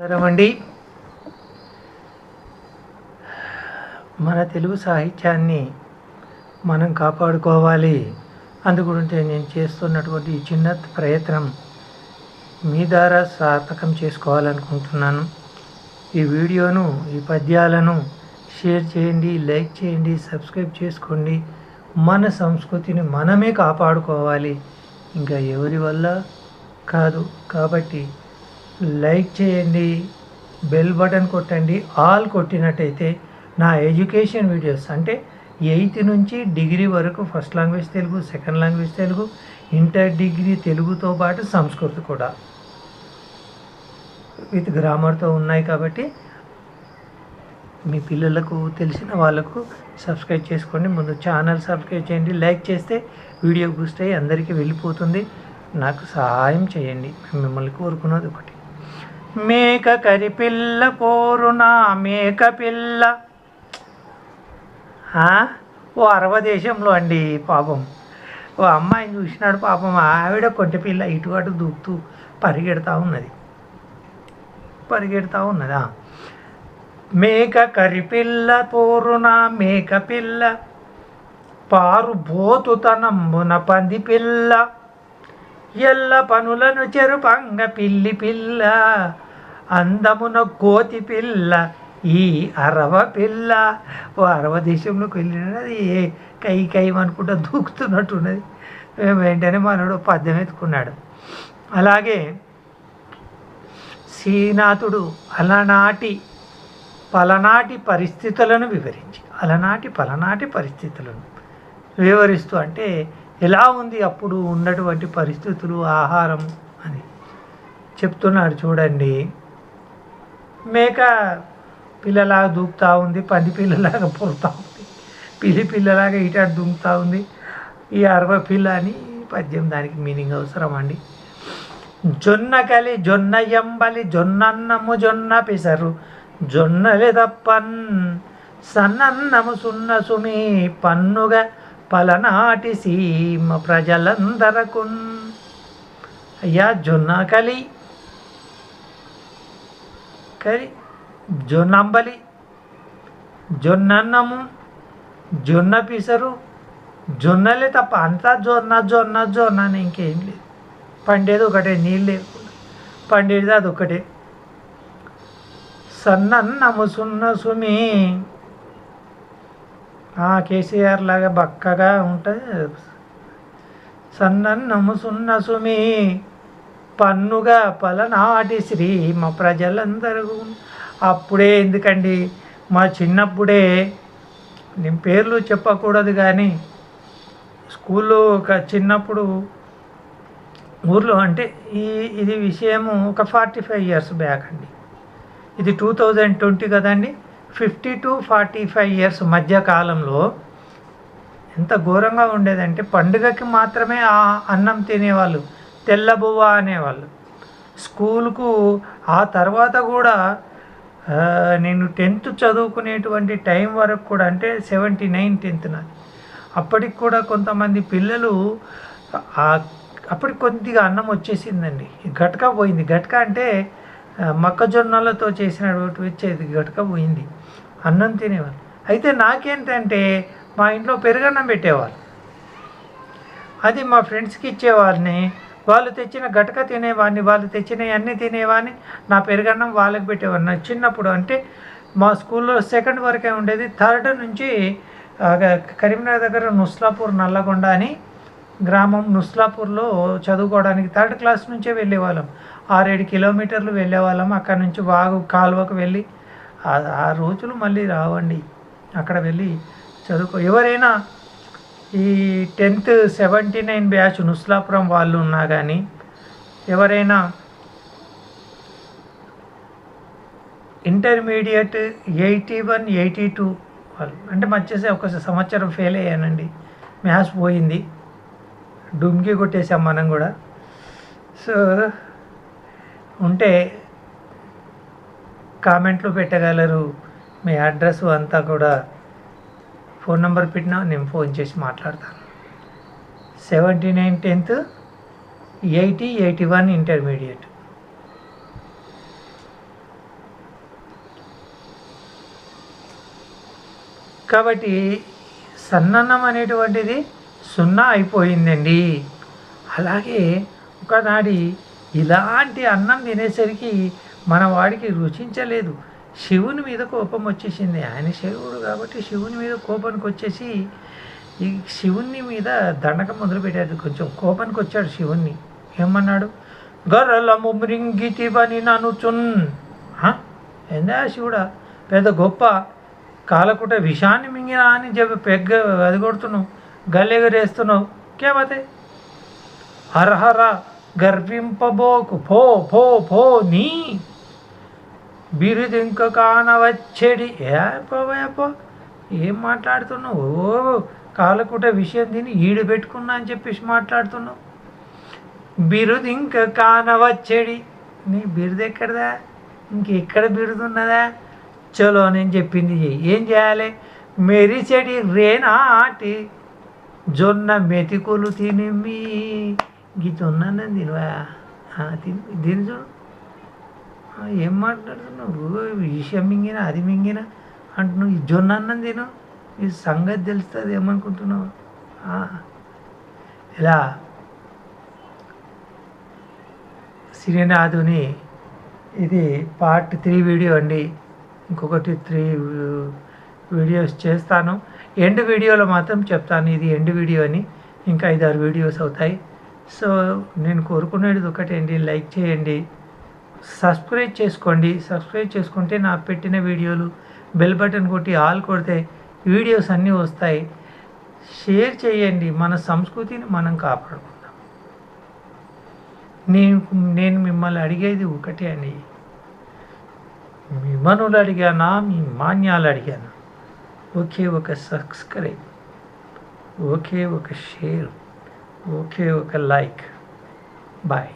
నమస్కారమండి. మన తెలుగు సాహిత్యాన్ని మనం కాపాడుకోవాలి. అందుగురించి నేను చేస్తున్నటువంటి ఈ చిన్న ప్రయత్నం మీ ద్వారా సార్థకం చేసుకోవాలనుకుంటున్నాను. ఈ వీడియోను ఈ పద్యాలను షేర్ చేయండి లైక్ చేయండి సబ్స్క్రైబ్ చేసుకోండి. మన సంస్కృతిని మనమే కాపాడుకోవాలి. ఇంకా ఎవరి వల్ల కాదు. కాబట్టి లైక్ చేయండి బెల్ బటన్ కొట్టండి ఆల్ కొట్టినట్టయితే నా ఎడ్యుకేషన్ వీడియోస్ అంటే ఎయిత్ నుంచి డిగ్రీ వరకు first language Telugu second language Telugu inter degree తెలుగుతో పాటు సంస్కృతి కూడా. విత్ గ్రామర్తో ఉన్నాయి కాబట్టి మీ పిల్లలకు తెలిసిన వాళ్ళకు సబ్స్క్రైబ్ చేసుకోండి. ముందు ఛానల్ సబ్స్క్రైబ్ చేయండి. లైక్ చేస్తే వీడియో బూస్ట్ అయ్యి అందరికీ వెళ్ళిపోతుంది. నాకు సహాయం చేయండి. మిమ్మల్ని కోరుకున్నది ఒకటి. మేక కరిపిల్ల పోరునా మేక పిల్ల. ఓ అరవ దేశంలో అండి పాపం. ఓ అమ్మాయిని చూసినాడు పాపం ఆవిడ కొంటె పిల్ల ఇటు అటు దూకుతూ పరిగెడతా ఉన్నది. పరిగెడతా ఉన్నదా? మేక కరిపిల్ల పోరున మేక పిల్ల. పారు బోతుతనమ్మున పంది పిల్ల. ఎల్ల పనులను చెరుపంగ పిల్లి పిల్ల. అందమున కోతి పిల్ల ఈ అరవ పిల్ల. ఓ అరవ దేశంలోకి వెళ్ళినది ఏ కై కై అనుకుంటా దూకుతున్నట్టున్నది. వెంటనే మనడు పద్యం ఎత్తుకున్నాడు. అలాగే శ్రీనాథుడు అలనాటి పలనాటి పరిస్థితులను వివరించి అలనాటి పలనాటి పరిస్థితులను వివరిస్తూ అంటే ఎలా ఉంది అప్పుడు ఉన్నటువంటి పరిస్థితులు ఆహారం అని చెప్తున్నాడు చూడండి. మేక పిల్లలాగా దూకుతూ ఉంది పంది పిల్లలాగా పొరుతూ ఉంది పిల్లి పిల్లలాగా ఇటాడు దూకుతూ ఉంది. ఈ అరవ పిల్ల అని పద్యం దానికి మీనింగ్ అవసరం అండి. జొన్న కలి జొన్న ఎంబలి జొన్నన్నము జొన్న పిసరు జొన్నలే తప్పన్ సన్నన్నము సున్న సుమి పన్నుగా పలనాటి సీమ ప్రజలందరకున్. అయ్యా జొన్న కలి కలి జొన్నంబలి జొన్నన్నము జొన్న పీసరు జొన్నలే తప్ప అంతా జొన్న జొన్న జొన్న అని ఇంకేం లేదు. పండేది ఒకటే నీళ్ళు లేకుండా. పండేది అది ఒకటే. సన్నన్నము సున్న సుమి. ఆ కేసీఆర్ లాగా బక్కగా ఉంటుంది. సన్నన్నము సున్న సుమి. పన్నుగా పలనాటి మా ప్రజలందరూ. అప్పుడే ఎందుకండి? మా చిన్నప్పుడే నేను పేర్లు చెప్పకూడదు కానీ స్కూల్లో ఒక చిన్నప్పుడు ఊర్లో అంటే ఈ ఇది విషయము ఒక ఫార్టీ ఫైవ్ ఇయర్స్ బ్యాక్ అండి. ఇది టూ థౌజండ్ ట్వంటీ కదండి? Fifty to forty five years మధ్య కాలంలో ఎంత ఘోరంగా ఉండేదంటే పండుగకి మాత్రమే ఆ అన్నం తినేవాళ్ళు. తెల్లబువ్వ అనేవాళ్ళు. స్కూల్కు ఆ తర్వాత కూడా నేను టెన్త్ చదువుకునేటువంటి టైం వరకు కూడా అంటే సెవెంటీ నైన్ టెన్త్న అప్పటికి కూడా కొంతమంది పిల్లలు అప్పటికి కొద్దిగా అన్నం వచ్చేసిందండి. గట్క పోయింది. గట్క అంటే మొక్కజొన్నలతో చేసినటువంటి వచ్చేది గట్క పోయింది. అన్నం తినేవాళ్ళు. అయితే నాకేంటంటే మా ఇంట్లో పెరుగన్నం పెట్టేవాళ్ళు. అది మా ఫ్రెండ్స్కి ఇచ్చేవారిని వాళ్ళు తెచ్చిన గటక తినేవాడిని వాళ్ళు తెచ్చినవి అన్నీ తినేవాడిని నా పెరుగన్నం వాళ్ళకి పెట్టేవాడిని. చిన్నప్పుడు అంటే మా స్కూల్లో సెకండ్ వరకే ఉండేది. థర్డ్ నుంచి కరీంనగర్ దగ్గర నుస్లాపూర్ నల్లగొండ అని గ్రామం నుస్లాపూర్లో చదువుకోవడానికి థర్డ్ క్లాస్ నుంచే వెళ్ళేవాళ్ళం. ఆరేడు కిలోమీటర్లు వెళ్ళేవాళ్ళం. అక్కడ నుంచి వాగు కాలువకు వెళ్ళి ఆ రోజులు మళ్ళీ రావండి. అక్కడ వెళ్ళి చదువుకో. ఎవరైనా ఈ tenth seventy nine batch Nuslapuram వాళ్ళు ఉన్నా కానీ ఎవరైనా intermediate eighty one eighty two వాళ్ళు అంటే మధ్యసే ఒక సంవత్సరం ఫెయిల్ అయ్యానండి. మ్యాథ్స్ పోయింది. డుమ్కి కొట్టేసాం మనం కూడా. సో ఉంటే కామెంట్లు పెట్టగలరు. మీ అడ్రస్ అంతా కూడా ఫోన్ నెంబర్ పెట్టినా నేను ఫోన్ చేసి మాట్లాడతాను. Seventy nine tenth eighty eighty one intermediate. కాబట్టి సన్నన్నం అనేటువంటిది సున్నా అయిపోయిందండి. అలాగే ఒకనాడి ఇలాంటి అన్నం తినేసరికి మన వాడికి రుచించలేదు. శివుని మీద కోపం వచ్చేసింది. ఆయన శివుడు కాబట్టి శివుని మీద కోపానికి వచ్చేసి ఈ శివుని మీద దండకం మొదలుపెట్టాడు కొంచెం కోపానికి వచ్చాడు శివుణ్ణి. ఏమన్నాడు? గొర్రెల ముమ్రింగిటివని ననుచున్. ఎందా ఏందా శివుడా? పెద్ద గొప్ప కాలకుట విషాన్ని మింగినా అని చెప్పి పెగ్గ అది కొడుతున్నావు గల్లెగరేస్తున్నావు. కేమతే హరహర గర్వింపబోకు. పో పో పో నీ బిరుదింక కానవచ్చెడి ఏ పోవయపో ఏం మాట్లాడుతున్నావు? ఓ కాలకుట విషయం తిని ఈడు పెట్టుకున్నా అని చెప్పేసి మాట్లాడుతున్నావు. బిరుదింక కానవచ్చెడి నీ బిరుదు ఎక్కడదా? ఇంకెక్కడ బిరుదున్నదా? చలో నేను చెప్పింది చెయ్యి. ఏం చేయాలి? మెరిచెడి రేనాటి జొన్న మెతికులు తినిమి గీ జొన్న అన్నం తినవా? ఆ, తిని దీని చూడు. ఏం మాట్లాడుతున్నావు ఓ, విషయం మింగిన అది మింగిన? అంటున్నావు ఈ జొన్న అన్నం తిను. ఈ సంగతి తెలుస్తుంది ఏమనుకుంటున్నావు? ఇలా శ్రీనాథుని ఇది పార్ట్ త్రీ వీడియో అండి. ఇంకొకటి త్రీ వీడియోస్ చేస్తాను. ఎండ్ వీడియోలో మాత్రం చెప్తాను ఇది ఎండ్ వీడియో అని. ఇంకా ఐదారు వీడియోస్ అవుతాయి. సో నేను కోరుకునేది ఒకటేంటి? లైక్ చేయండి. సబ్స్క్రైబ్ చేసుకోండి. సబ్స్క్రైబ్ చేసుకుంటే నా పెట్టిన వీడియోలు బెల్ బటన్ కొట్టి ఆల్ కొడితే వీడియోస్ అన్నీ వస్తాయి. షేర్ చేయండి. మన సంస్కృతిని మనం కాపాడుకుందాం. నేను నేను మిమ్మల్ని అడిగేది ఒకటే అండి. మీ మనులు అడిగానా? మీ మాన్యాలు అడిగానా. ఒకే ఒక సబ్స్క్రైబ్ ఒకే ఒక షేర్ ఒకే ఒక లైక్. బాయ్.